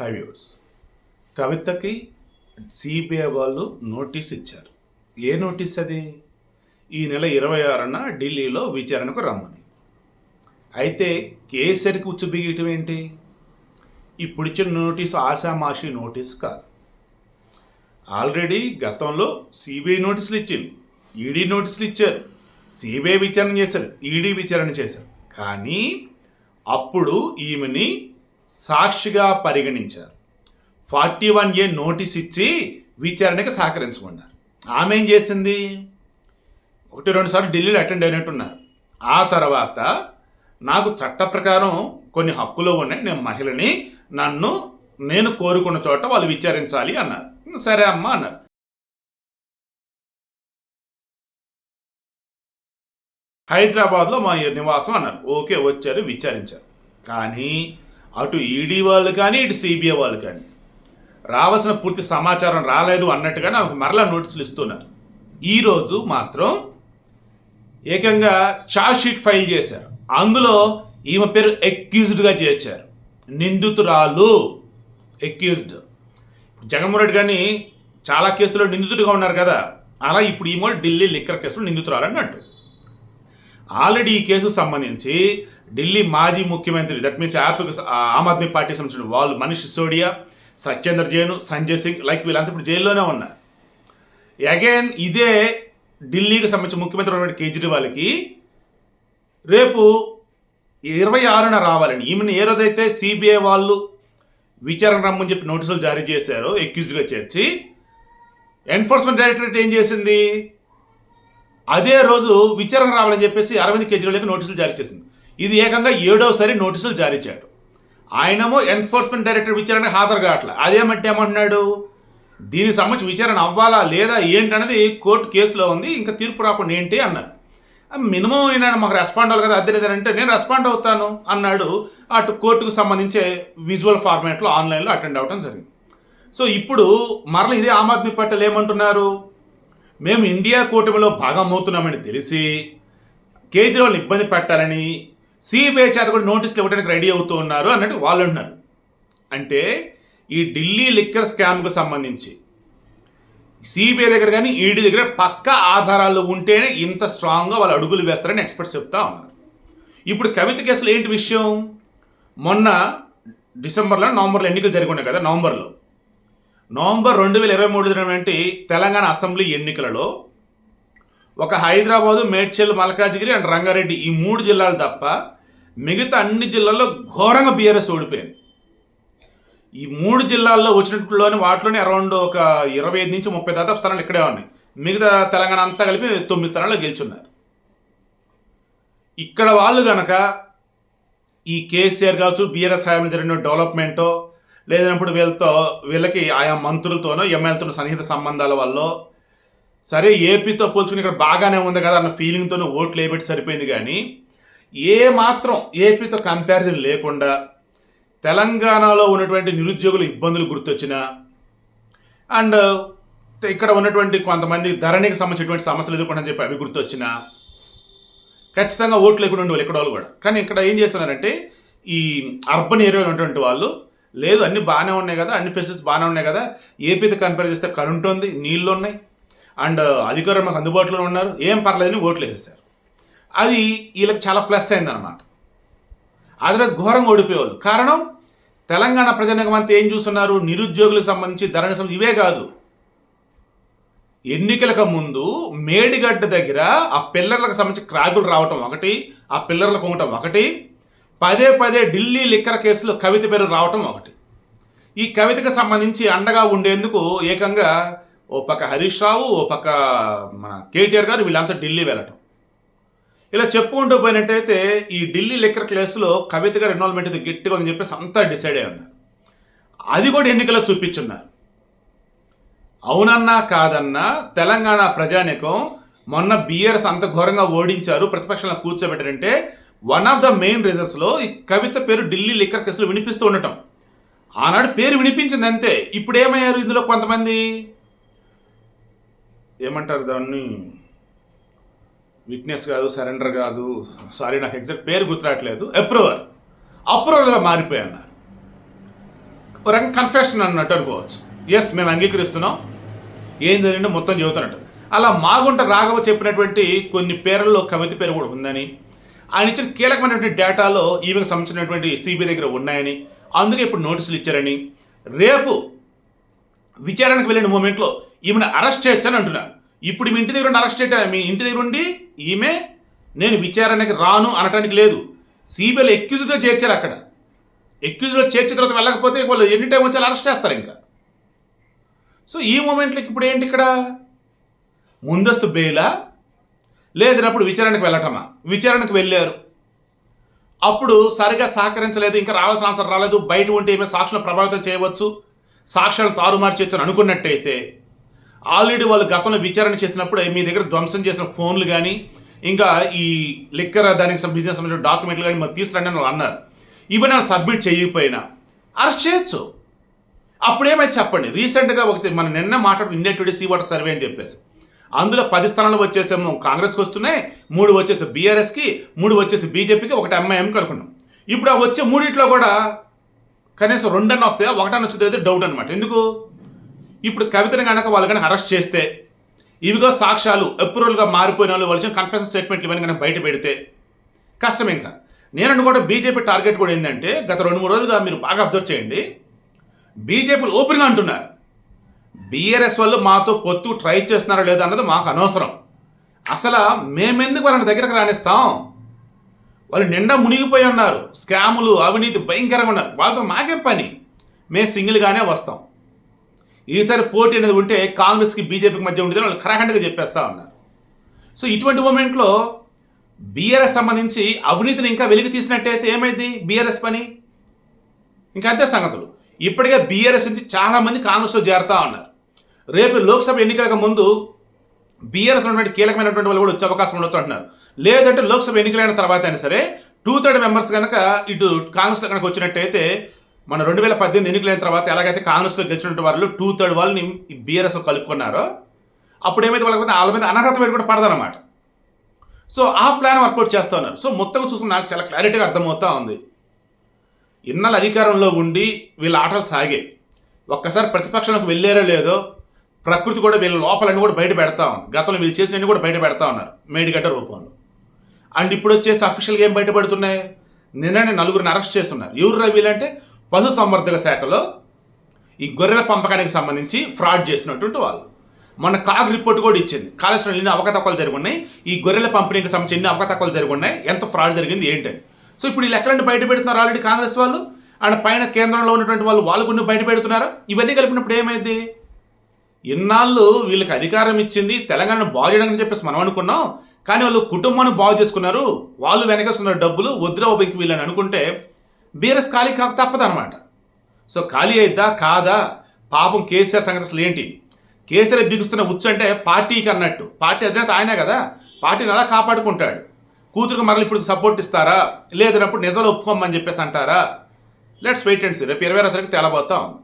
High views కవితకి CBI వాళ్ళు notice ఇచ్చారు. ఏ నోటీస్ అది? ఈ నెల ఇరవై ఆరున ఢిల్లీలో విచారణకు రమ్మని. అయితే కేసరికి ఉచ్చుబిగియటం ఏంటి? ఇప్పుడు ఇచ్చిన నోటీస్ ఆషామాషి నోటీస్ కాదు. ఆల్రెడీ గతంలో సిబిఐ నోటీసులు ఇచ్చింది. ఈడీ నోటీసులు ఇచ్చారు. సిబిఐ విచారణ చేశారు. ఈడీ విచారణ చేశారు. కానీ అప్పుడు ఈమెని సాక్షిగా పరిగణించారు. ఫార్టీ వన్ ఏ నోటీస్ ఇచ్చి విచారణకి సహకరించమన్నారు ఆమె ఏం చేసింది? ఒకటి రెండు సార్లు ఢిల్లీలో అటెండ్ అయినట్టున్నారు. ఆ తర్వాత నాకు చట్ట ప్రకారం కొన్ని హక్కులు ఉన్నాయి. నేను మహిళని నన్ను నేను కోరుకున్న చోట వాళ్ళు విచారించాలి అన్నారు. సరే అమ్మా అన్నారు. హైదరాబాద్లో మా నివాసం అన్నారు. ఓకే వచ్చారు విచారించారు. కానీ అటు ఈడీ వాళ్ళు కానీ ఇటు సిబిఐ వాళ్ళు కానీ. రావాల్సిన పూర్తి సమాచారం రాలేదు అన్నట్టుగా నాకు మరలా నోటీసులు ఇస్తున్నారు. ఈరోజు మాత్రం ఏకంగా చార్జ్ షీట్ ఫైల్ చేశారు. అందులో ఈమె పేరు ఎక్యూజ్డ్గా చేర్చారు. నిందితురాలు ఎక్యూజ్డ్ జగన్మోహన్ రెడ్డి గారిని చాలా కేసులో నిందితుడిగా ఉన్నారు కదా. అలా ఇప్పుడు ఈమె ఢిల్లీ లిక్కర్ కేసులో నిందితురాలని అంటారు ఆల్రెడీ ఈ కేసుకు సంబంధించి ఢిల్లీ మాజీ ముఖ్యమంత్రి that means AAP Aam Aadmi party సంబంధించిన వాళ్ళు మనీష్ సిసోడియా సత్యేంద్ర జైన్ సంజయ్ సింగ్ లైక్ వీళ్ళంతా ఇప్పుడు జైల్లోనే ఉన్నారు. అగైన్ ఇదే ఢిల్లీకి సంబంధించిన ముఖ్యమంత్రి ఉన్నటువంటి కేజ్రీవాల్కి రేపు ఇరవై ఆరున రావాలని ఈమెను ఏ రోజైతే సిబిఐ వాళ్ళు విచారణ రమ్మని చెప్పి నోటీసులు జారీ చేశారో ఎక్యూజ్డ్గా చేర్చి ఎన్ఫోర్స్మెంట్ డైరెక్టరేట్ ఏం చేసింది? అదే రోజు విచారణ రావాలని చెప్పేసి అరవింద్ కేజ్రీవాల్కి నోటీసులు జారీ చేసింది. ఇది ఏకంగా ఏడవసారి నోటీసులు జారీ చేయడం ఆయనేమో ఎన్ఫోర్స్మెంట్ డైరెక్టర్ విచారణకు హాజరు కావట్లే. అదేమంటే ఏమంటున్నాడు? దీనికి సంబంధించి విచారణ అవ్వాలా లేదా ఏంటనేది కోర్టు కేసులో ఉంది ఇంకా తీర్పు రాకుండా ఏంటి అన్నారు. మినిమం అయినా మాకు రెస్పాండ్ అవ్వాలి కదా అదే లేదంటే నేను రెస్పాండ్ అవుతాను అన్నాడు. అటు కోర్టుకు సంబంధించే విజువల్ ఫార్మాట్లో ఆన్లైన్లో అటెండ్ అవ్వడం జరిగింది. సో ఇప్పుడు మరల ఇదే ఆమ్ ఆద్మీ పార్టీలు ఏమంటున్నారు? మేము ఇండియా కూటమిలో భాగం అవుతున్నామని తెలిసి కేజ్రీవాల్ని ఇబ్బంది పెట్టాలని సిబిఐ చేత కూడా నోటీసులు ఇవ్వడానికి రెడీ అవుతూ ఉన్నారు అన్నట్టు వాళ్ళు అంటున్నారు. అంటే ఈ ఢిల్లీ లిక్కర్ స్కామ్కు సంబంధించి సిబిఐ దగ్గర కానీ ఈడీ దగ్గర పక్క ఆధారాలు ఉంటేనే ఇంత స్ట్రాంగ్గా వాళ్ళు అడుగులు వేస్తారని ఎక్స్పర్ట్స్ చెప్తా ఉన్నారు. ఇప్పుడు కవిత కేసులో ఏంటి విషయం? మొన్న డిసెంబర్లో నవంబర్లో ఎన్నికలు జరిగి కదా నవంబర్లో. నవంబర్ రెండు వేల ఇరవై మూడు వంటి తెలంగాణ అసెంబ్లీ ఎన్నికలలో ఒక హైదరాబాదు మేడ్చల్ మల్కాజిగిరి అండ్ రంగారెడ్డి ఈ మూడు జిల్లాలు తప్ప మిగతా అన్ని జిల్లాల్లో ఘోరంగా బీఆర్ఎస్ ఓడిపోయింది. ఈ మూడు జిల్లాల్లో వచ్చినట్లోని వాటిలోనే అరౌండ్ ఒక ఇరవై ఐదు నుంచి ముప్పై దాదాపు స్థానాలు ఇక్కడే ఉన్నాయి. మిగతా తెలంగాణ అంతా కలిపి తొమ్మిది స్థానాల్లో గెలుచున్నారు. ఇక్కడ వాళ్ళు కనుక ఈ కేసీఆర్ కావచ్చు బీఆర్ఎస్ హయాంలో జరిగిన డెవలప్మెంటో లేదన్నప్పుడు వీళ్ళతో వీళ్ళకి ఆయా మంత్రులతోనో ఎమ్మెల్యేలతో సన్నిహిత సంబంధాల వల్ల సరే ఏపీతో పోల్చుకుని ఇక్కడ బాగానే ఉంది కదా అన్న ఫీలింగ్తో ఓట్లు వేయబెట్టి సరిపోయింది కానీ ఏ మాత్రం ఏపీతో కంపారిజన్ లేకుండా తెలంగాణలో ఉన్నటువంటి నిరుద్యోగుల ఇబ్బందులు గుర్తొచ్చినా అండ్ ఇక్కడ ఉన్నటువంటి కొంతమంది ధరణికి సంబంధించినటువంటి సమస్యలు ఎదుర్కొంటని చెప్పి అవి గుర్తొచ్చినా ఖచ్చితంగా ఓట్లు లేకుండా ఉండేవాళ్ళు ఇక్కడ వాళ్ళు కూడా. కానీ ఇక్కడ ఏం చేస్తున్నారంటే ఈ అర్బన్ ఏరియాలో ఉన్నటువంటి వాళ్ళు లేదు అన్ని బాగానే ఉన్నాయి కదా అన్ని ఫెసిలిటీస్ బాగానే ఉన్నాయి కదా ఏపీతో కంపేర్ చేస్తే కరెంట్ ఉంది నీళ్ళు ఉన్నాయి అండ్ uh, అధికారులు మాకు అందుబాటులో ఉన్నారు. ఏం పర్లేదని ఓట్లు వేసేసారు అది వీళ్ళకి చాలా ప్లస్ అయిందనమాట అదర్వైజ్ ఘోరంగా ఓడిపోయేవాళ్ళు. కారణం తెలంగాణ ప్రజానికమంతా ఏం చూస్తున్నారు? నిరుద్యోగులకు సంబంధించి ధరణ ఇవే కాదు. ఎన్నికలకు ముందు మేడిగడ్డ దగ్గర ఆ పిల్లర్లకు సంబంధించి క్రాగులు రావటం ఒకటి ఆ పిల్లర్లకు ఉండటం ఒకటి పదే పదే ఢిల్లీ లిక్కర్ కేసులో కవిత పేరు రావటం ఒకటి. ఈ కవితకు సంబంధించి అండగా ఉండేందుకు ఏకంగా ఓ పక్క హరీష్ రావు ఓ పక్క మన కేటీఆర్ గారు వీళ్ళంతా ఢిల్లీ వెళ్ళటం. ఇలా చెప్పుకుంటూ పోయినట్టయితే ఈ ఢిల్లీ లిక్కర్ క్లేస్లో కవిత గారు ఇన్వాల్వ్మెంట్ ఇది గట్టిగా ఉందని చెప్పేసి అంతా డిసైడ్ అయి ఉన్నారు. అది కూడా ఎన్నికల్లో చూపించున్నారు. అవునన్నా కాదన్నా తెలంగాణ ప్రజానికం మొన్న బీఆర్ఎస్ అంత ఘోరంగా ఓడించారు ప్రతిపక్షాలను కూర్చోబెట్టారంటే వన్ ఆఫ్ ద మెయిన్ రీజన్స్లో ఈ కవిత పేరు ఢిల్లీ లిక్కర్ కేసులో వినిపిస్తూ ఉండటం. ఆనాడు పేరు వినిపించింది అంతే. ఇప్పుడు ఏమయ్యారు ఇందులో కొంతమంది? ఏమంటారు దాన్ని? వీక్నెస్ కాదు సరెండర్ కాదు. సారీ నాకు ఎగ్జాక్ట్ పేరు గుర్తురావట్లేదు. అప్రూవర్ అప్రూవర్గా మారిపోయి ఒక రకం కన్ఫెషన్ అన్నట్టు అనుకోవచ్చు. ఎస్ మేము అంగీకరిస్తున్నాం. ఏం జరిగిందో మొత్తం చెబుతున్నట్టు. అలా మాగుంట రాఘవ చెప్పినటువంటి కొన్ని పేర్లలో కవిత పేరు కూడా ఉందని ఆయన ఇచ్చిన కీలకమైనటువంటి డేటాలో ఈమెకు సంబంధించినటువంటి సిబిఐ దగ్గర ఉన్నాయని అందుకే ఇప్పుడు నోటీసులు ఇచ్చారని రేపు విచారణకు వెళ్ళిన మూమెంట్లో ఈమెను అరెస్ట్ చేయొచ్చని అంటున్నారు. ఇప్పుడు మీ ఇంటి దగ్గర ఉండి అరెస్ట్ చేయటం మీ ఇంటి దగ్గర ఉండి ఈమె నేను విచారణకి రాను అనటానికి లేదు. సిబిఐలో ఎక్యూజ్గా చేర్చారు అక్కడ. ఎక్యూజ్లో చేర్చిన తర్వాత వెళ్ళకపోతే వాళ్ళు ఎన్ని టైం వచ్చి అరెస్ట్ చేస్తారు ఇంకా? సో ఈ మూమెంట్లకి ఇప్పుడు ఏంటి ఇక్కడ? ముందస్తు బెయిలా? లేదన్నప్పుడు విచారణకు వెళ్ళటమా? విచారణకు వెళ్ళారు. అప్పుడు సరిగా సహకరించలేదు ఇంకా రావాల్సిన అవసరం రాలేదు. బయట ఉంటే ఏమైనా సాక్షులను ప్రభావితం చేయవచ్చు సాక్ష్యాలు తారుమారు చేయొచ్చు అనుకున్నట్టయితే ఆల్రెడీ వాళ్ళు గతంలో విచారణ చేసినప్పుడు మీ దగ్గర ధ్వంసం చేసిన ఫోన్లు కానీ ఇంకా ఈ లిక్కర్ దానికి some బిజినెస్ సంబంధించిన డాక్యుమెంట్లు కానీ మాకు తీసుకురండి అని వాళ్ళు అన్నారు. ఇవన్నీ నేను సబ్మిట్ చేయకపోయినా అరెస్ట్ చేయొచ్చు. అప్పుడేమైతే చెప్పండి? రీసెంట్గా ఒక మనం నిన్న మాట్లాడు India Today C Voter survey అని చెప్పేసి. అందులో పది స్థానాలు వచ్చేసేమో కాంగ్రెస్కి వస్తున్నాయి మూడు వచ్చేసి బీఆర్ఎస్కి మూడు వచ్చేసి బీజేపీకి ఒకటి ఎంఐఎంకి అనుకున్నాం. ఇప్పుడు ఆ వచ్చే మూడిట్లో కూడా కనీసం రెండన్న వస్తాయా? ఒకటన్న వచ్చేది డౌట్ అనమాట ఎందుకు? ఇప్పుడు కవితను కనుక వాళ్ళు కనుక అరెస్ట్ చేస్తే ఇవిగో సాక్ష్యాలు అప్రూవల్గా మారిపోయిన వాళ్ళు వాళ్ళు కన్ఫెషన్ స్టేట్మెంట్లు ఇవన్నీ కనుక బయట పెడితే కష్టం ఇంకా. నేను అనుకోవడం బీజేపీ టార్గెట్ కూడా ఏంటంటే గత రెండు మూడు రోజులుగా మీరు బాగా అబ్జర్వ్ చేయండి. బీజేపీలు ఓపెన్గా అంటున్నారు. బీఆర్ఎస్ వాళ్ళు మాతో పొత్తు ట్రై చేస్తున్నారా లేదో అన్నది మాకు అనవసరం. అసలు మేమెందుకు వాళ్ళని దగ్గరకు రాణిస్తాం వాళ్ళు నిండా మునిగిపోయి ఉన్నారు. స్కాములు అవినీతి భయంకరంగా ఉన్నారు. వాళ్ళతో మాకే పని? మేము సింగిల్గానే వస్తాం. ఈసారి పోటీ అనేది ఉంటే కాంగ్రెస్కి బీజేపీకి మధ్య ఉండేది వాళ్ళు ఖరాఖండగా చెప్పేస్తా ఉన్నారు. సో ఇటువంటి మూమెంట్లో బీఆర్ఎస్ సంబంధించి అవినీతిని ఇంకా వెలికి తీసినట్టయితే ఏమైంది? బీఆర్ఎస్ పని? ఇంకా అంతే సంగతులు. ఇప్పటికే బీఆర్ఎస్ నుంచి చాలామంది కాంగ్రెస్లో చేరుతా ఉన్నారు. రేపు లోక్సభ ఎన్నికలకు ముందు బీఆర్ఎస్ ఉన్నటువంటి కీలకమైనటువంటి వాళ్ళు కూడా వచ్చే అవకాశం ఉండొచ్చు అంటున్నారు. లేదంటే లోక్సభ ఎన్నికలైన తర్వాత అయినా సరే టూ థర్డ్ మెంబర్స్ కనుక ఇటు కాంగ్రెస్లో కనుక వచ్చినట్టయితే మన రెండు వేల పద్దెనిమిది ఎన్నికలైన తర్వాత ఎలాగైతే కాంగ్రెస్లో గెలిచినటువంటి వాళ్ళు టూ థర్డ్ వాళ్ళని బీఆర్ఎస్ కలుపుకున్నారో అప్పుడు ఏమైతే వాళ్ళకి వాళ్ళ మీద అనర్హత వేటు కూడా పడదన్నమాట. సో ఆ ప్లాన్ వర్కౌట్ చేస్తూ ఉన్నారు. సో మొత్తం చూసుకుని నాకు చాలా క్లారిటీగా అర్థమవుతా ఉంది. ఇన్నాళ్ళు అధికారంలో ఉండి వీళ్ళ ఆటలు సాగే. ఒక్కసారి ప్రతిపక్షంలోకి వెళ్ళారో లేదో ప్రకృతి కూడా వీళ్ళ లోపలన్నీ కూడా బయట పెడతా ఉంది. గతంలో వీళ్ళు చేసినవి కూడా బయట పెడతా ఉన్నారు మేడిగడ్డ రూపంలో. అండ్ ఇప్పుడు వచ్చేసి అఫీషియల్గా ఏం బయటపడుతున్నాయి? నిన్ననే నలుగురిని అరెస్ట్ చేస్తున్నారు. ఎవరు వీళ్ళంటే పశు సంవర్ధక శాఖలో ఈ గొర్రెల పంపకానికి సంబంధించి ఫ్రాడ్ చేసినటువంటి వాళ్ళు. మొన్న కాగ్ రిపోర్ట్ కూడా ఇచ్చింది. కాళేశ్వరం ఎన్ని అవకతవకలు జరిగి ఉన్నాయి ఈ గొర్రెల పంపిణీకి సంబంధించి ఎన్ని అవకతవకలు జరిగి ఉన్నాయి ఎంత ఫ్రాడ్ జరిగింది ఏంటని సో ఇప్పుడు ఈ లెక్కలన్నీ బయట పెడుతున్నారు ఆల్రెడీ కాంగ్రెస్ వాళ్ళు. అండ్ పైన కేంద్రంలో ఉన్నటువంటి వాళ్ళు వాళ్ళు కొన్ని బయట పెడుతున్నారు? ఇవన్నీ కలిపినప్పుడు ఏమైంది? ఇన్నాళ్ళు వీళ్ళకి అధికారం ఇచ్చింది తెలంగాణను బాగు చేయడానికి చెప్పేసి మనం అనుకున్నాం. కానీ వాళ్ళు కుటుంబాన్ని బాగు చేసుకున్నారు. వాళ్ళు వెనకేసుకున్న డబ్బులు వద్దురా ఓబెంకి వీళ్ళని అనుకుంటే బీఆర్ఎస్ ఖాళీ కాక తప్పదనమాట సో ఖాళీ అయిద్దా? కాదా? పాపం కేసీఆర్ సంగతి అసలు ఏంటి? కేసీఆర్ బిగుస్తున్న ఉచ్చు అంటే పార్టీకి అన్నట్టు. పార్టీ అధినేత ఆయనే కదా. పార్టీని అలా కాపాడుకుంటాడు? కూతురుకు మరలు ఇప్పుడు సపోర్ట్ ఇస్తారా? లేదన్నప్పుడు నిజాలు ఒప్పుకోమని చెప్పేసి అంటారా? లెట్స్ వెయిట్ అండ్ సీ రేపు ఇరవై తారీఖు తెలబోతాం